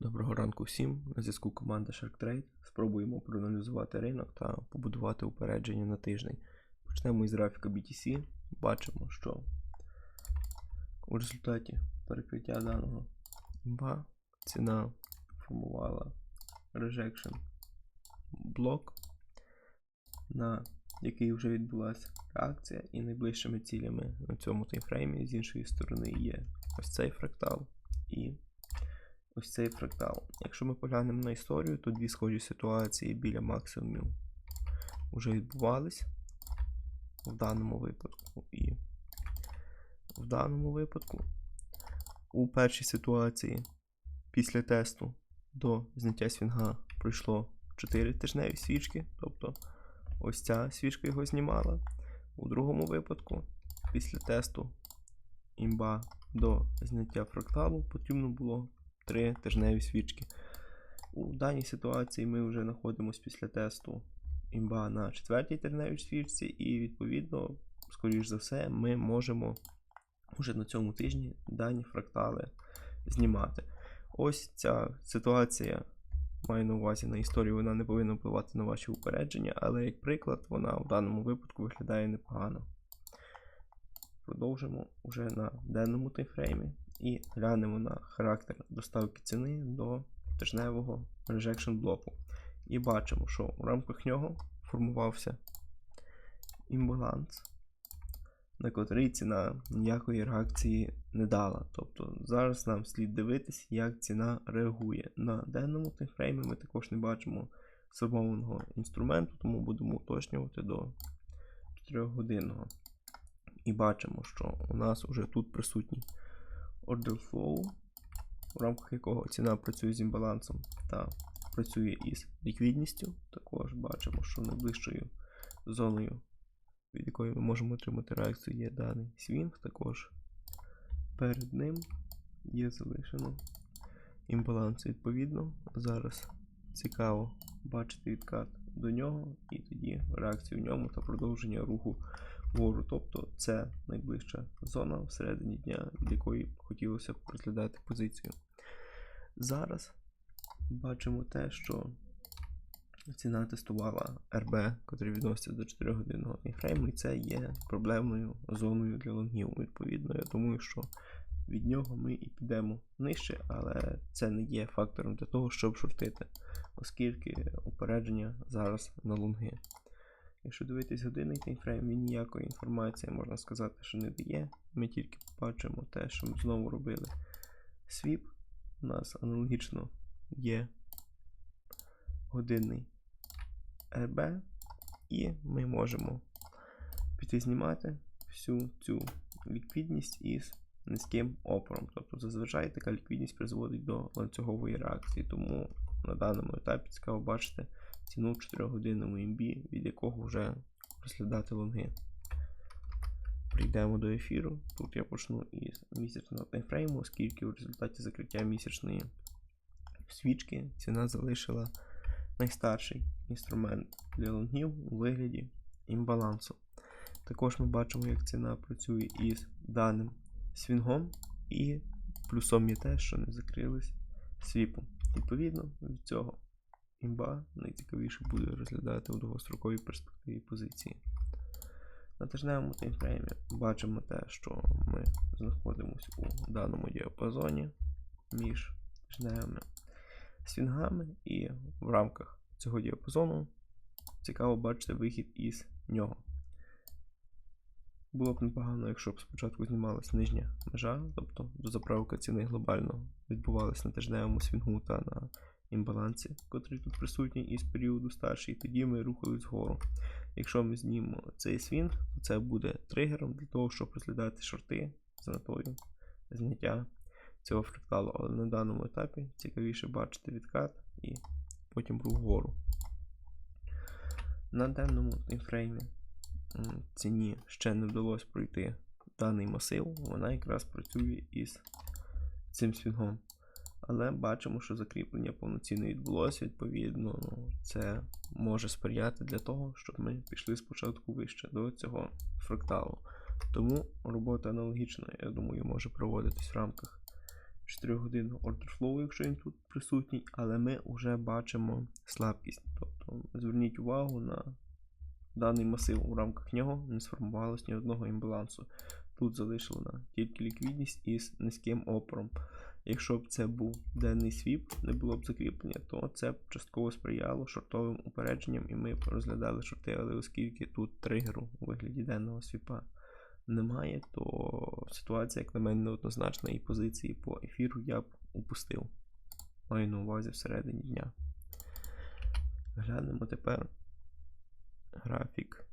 Доброго ранку всім. На зв'язку команда SharkTrade. Спробуємо проаналізувати ринок та побудувати упередження на тиждень. Почнемо із графіка BTC. Бачимо, що у результаті перекриття даного імба ціна формувала rejection блок, на який вже відбулася реакція, і найближчими цілями на цьому таймфреймі з іншої сторони є ось цей фрактал і ось цей фрактал. Якщо ми поглянемо на історію, то дві схожі ситуації біля максимумів вже відбувались в даному випадку і в даному випадку. У першій ситуації після тесту до зняття свінга пройшло 4 тижневі свічки, тобто ось ця свічка його знімала. У другому випадку, після тесту імба до зняття фракталу потрібно було 3 тижневі свічки. У даній ситуації ми вже знаходимося після тесту імба на четвертій тижневій свічці, і відповідно, скоріш за все, ми можемо вже на цьому тижні дані фрактали знімати. Ось ця ситуація, маю на увазі на історію, вона не повинна впливати на ваші упередження, але як приклад, вона в даному випадку виглядає непогано. Продовжимо вже на денному таймфреймі і глянемо на характер доставки ціни до тижневого rejection блоку. І бачимо, що у рамках нього формувався імбаланс, на котрий ціна ніякої реакції не дала. Тобто зараз нам слід дивитися, як ціна реагує. На денному таймфреймі ми також не бачимо сформованого інструменту, тому будемо уточнювати до 4 годинного. І бачимо, що у нас вже тут присутній order flow, у рамках якого ціна працює з імбалансом та працює із ліквідністю. Також бачимо, що найближчою зоною, від якої ми можемо отримати реакцію, є даний свінг. Також перед ним є залишено імбаланс відповідно. Зараз цікаво бачити відкат до нього, і тоді реакцію в ньому та продовження руху вгору. Тобто це найближча зона всередині дня, від якої хотілося б розглядати позицію. Зараз бачимо те, що ціна тестувала РБ, який відноситься до 4 годинного таймфрейму, і це є проблемною зоною для лонгів. Відповідно, я думаю, що від нього ми і підемо нижче, але це не є фактором для того, щоб шортити, оскільки упередження зараз на лонги. Якщо дивитись годинний таймфрейм, він ніякої інформації, можна сказати, що не дає. Ми тільки бачимо те, що ми знову робили свіп. У нас аналогічно є годинний РБ, і ми можемо піти знімати всю цю ліквідність із низьким опором. Тобто зазвичай така ліквідність призводить до ланцюгової реакції, тому на даному етапі цікаво бачити ціну в 4 годинному імбі, від якого вже розглядати лонги. Прийдемо до ефіру. Тут я почну із місячного таймфрейму, оскільки у результаті закриття місячної свічки ціна залишила найстарший інструмент для лонгів у вигляді імбалансу. Також ми бачимо, як ціна працює із даним свінгом, і плюсом є те, що не закрились свіпом. Відповідно, від цього імба найцікавіше буде розглядати у довгостроковій перспективі позиції. На тижневому таймфреймі бачимо те, що ми знаходимося у даному діапазоні між тижневими свінгами, і в рамках цього діапазону цікаво бачити вихід із нього. Було б непогано, якщо б спочатку знімалася нижня межа, тобто дозаправка ціни глобально відбувалася на тижневому свінгу та на імбалансі, котрий тут присутній із періоду старший, і тоді ми рухались вгору. Якщо ми знімемо цей свінг, то це буде тригером для того, щоб розглядати шорти з метою зняття цього фракталу. Але на даному етапі цікавіше бачити відкат і потім рух вгору. На денному таймфреймі ціні ще не вдалося пройти даний масив, вона якраз працює із цим свінгом. Але бачимо, що закріплення повноцінно відбулося, відповідно, це може сприяти для того, щоб ми пішли спочатку вище до цього фракталу. Тому робота аналогічна, я думаю, може проводитись в рамках 4 годинного order flow, якщо він тут присутній, але ми вже бачимо слабкість. Тобто зверніть увагу на даний масив. У рамках нього не сформувалось ні одного імбалансу. Тут залишена тільки ліквідність із низьким опором. Якщо б це був денний свіп, не було б закріплення, то це б частково сприяло шортовим упередженням, і ми б розглядали шорти, але оскільки тут тригеру у вигляді денного свіпа немає, то ситуація, як на мене, неоднозначна і позиції по ефіру я б упустив. Маю на увазі всередині дня. Глянемо тепер графік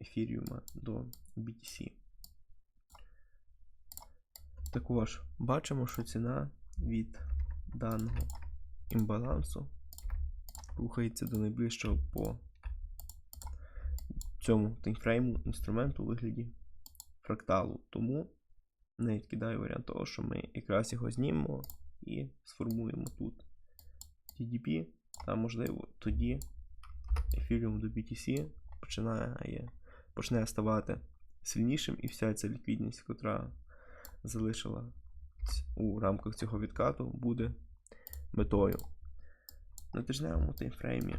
ефіріума до BTC. Також бачимо, що ціна від даного імбалансу рухається до найближчого по цьому таймфрейму інструменту у вигляді фракталу. Тому не відкидаю варіант того, що ми якраз його знімемо і сформуємо тут TDP, та можливо тоді ефіріум до BTC починає, почне ставати сильнішим, і вся ця ліквідність, яка залишила у рамках цього відкату, буде метою. На тижневому таймфреймі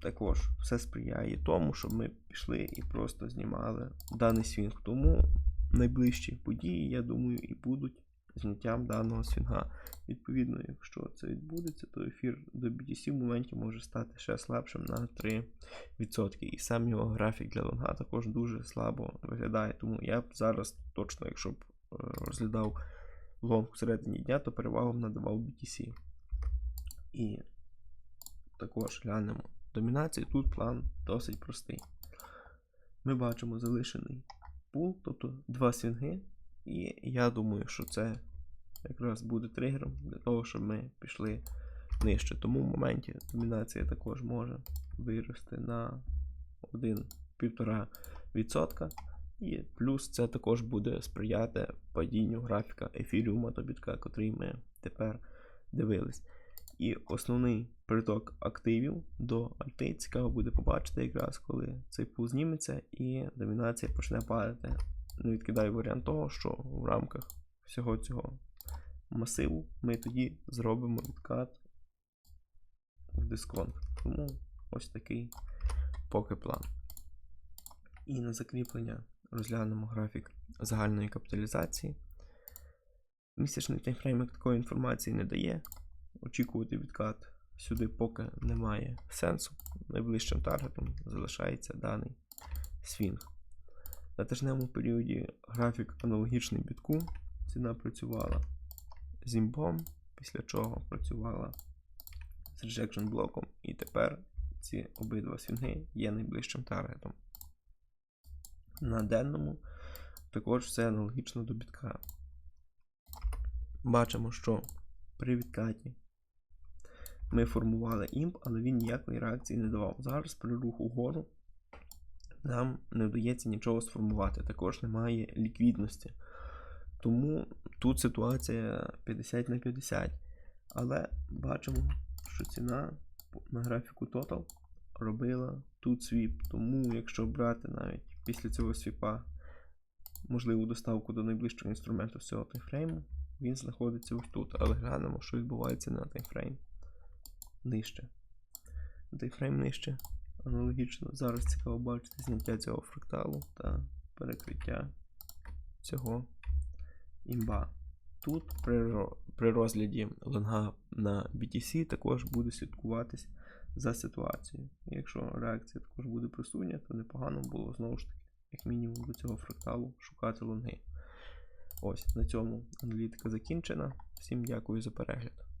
також все сприяє тому, щоб ми пішли і просто знімали даний свінг. Тому найближчі події, я думаю, і будуть зняттям даного свінга. Відповідно, якщо це відбудеться, то ефір до BTC в моменті може стати ще слабшим на 3%. І сам його графік для лонга також дуже слабо виглядає. Тому я б зараз точно, якщо б розглядав лонг всередині дня, то перевагу надавав BTC. І також глянемо домінації. Тут план досить простий. Ми бачимо залишений пул, тобто два свінги. І я думаю, що це якраз буде тригером для того, щоб ми пішли нижче. Тому в моменті домінація також може вирости на 1-1,5%. І плюс це також буде сприяти падінню графіка ефіріума до бітка, котрий ми тепер дивились. І основний приток активів до альти цікаво буде побачити, якраз коли цей пул зніметься і домінація почне падати. Не відкидаю варіант того, що в рамках всього цього масиву ми тоді зробимо відкат в дисконт. Тому ось такий поки план. І на закріплення розглянемо графік загальної капіталізації. Місячний таймфрейм такої інформації не дає. Очікувати відкат сюди поки немає сенсу. Найближчим таргетом залишається даний свінг. На тижневому періоді графік аналогічний бітку. Ціна працювала з імбом, після чого працювала з rejection блоком, і тепер ці обидва свінги є найближчим таргетом. На денному також все аналогічно до бітка. Бачимо, що при відкаті ми формували імп, але він ніякої реакції не давав. Зараз при руху вгору нам не вдається нічого сформувати. Також немає ліквідності. Тому тут ситуація 50 на 50. Але бачимо, що ціна на графіку Total робила тут свіп. Тому, якщо брати навіть після цього свіпа можливу доставку до найближчого інструменту з цього таймфрейму, він знаходиться ось тут. Але глянемо, що відбувається на таймфрейм нижче. Таймфрейм нижче. Аналогічно. Зараз цікаво бачити зняття цього фракталу та перекриття цього імба. Тут при розгляді лонга на BTC також буде слідкуватись за ситуацією. Якщо реакція також буде присутня, то непогано було знову ж таки, як мінімум, до цього фракталу шукати лонги. Ось на цьому аналітика закінчена. Всім дякую за перегляд.